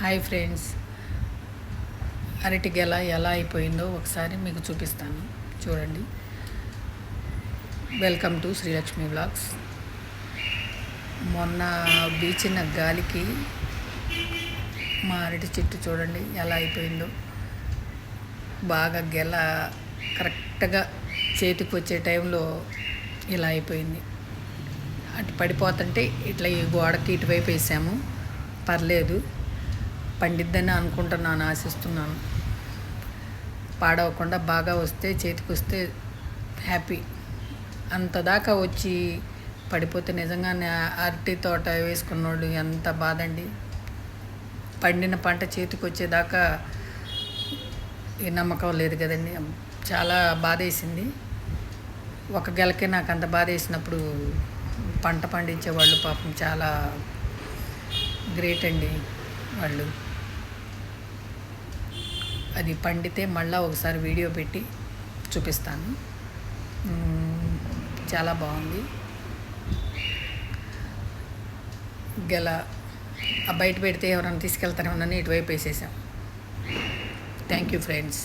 Hi friends. అరటి గెల ఎలా అయిపోయిందో ఒకసారి మీకు చూపిస్తాను. చూడండి. వెల్కమ్ టు శ్రీలక్ష్మి బ్లాగ్స్ మొన్న బీచిన గాలికి మా అరటి చెట్టు చూడండి ఎలా అయిపోయిందో. బాగా గెల కరెక్ట్గా చేతికి వచ్చే టైంలో ఇలా అయిపోయింది. అటు పడిపోతుంటే ఇట్లా ఈ గోడకి ఇటువైపు వేసాము. పర్లేదు. పండిద్దని అనుకుంటున్నాను ఆశిస్తున్నాను. పాడవకుండా బాగా వస్తే చేతికి వస్తే హ్యాపీ అంతదాకా వచ్చి పడిపోతే నిజంగానే అరటి తోట వేసుకున్నోళ్ళు ఎంత బాధండి. పండిన పంట చేతికి వచ్చేదాకా ఈ నమ్మకం లేదు కదండి. చాలా బాధ వేసింది ఒక గెలకే నాకు అంత బాధ వేసినప్పుడు పంట పండించే వాళ్ళు పాపం చాలా గ్రేట్ అండి వాళ్ళు. అది పండితే మళ్ళీ ఒకసారి వీడియో పెట్టి చూపిస్తాను. చాలా బాగుంది. గల ఆ బయట పెడితే ఎవరైనా తీసుకెళ్తారేమోనని ఇటువైపు వేసేసాం. Thank you friends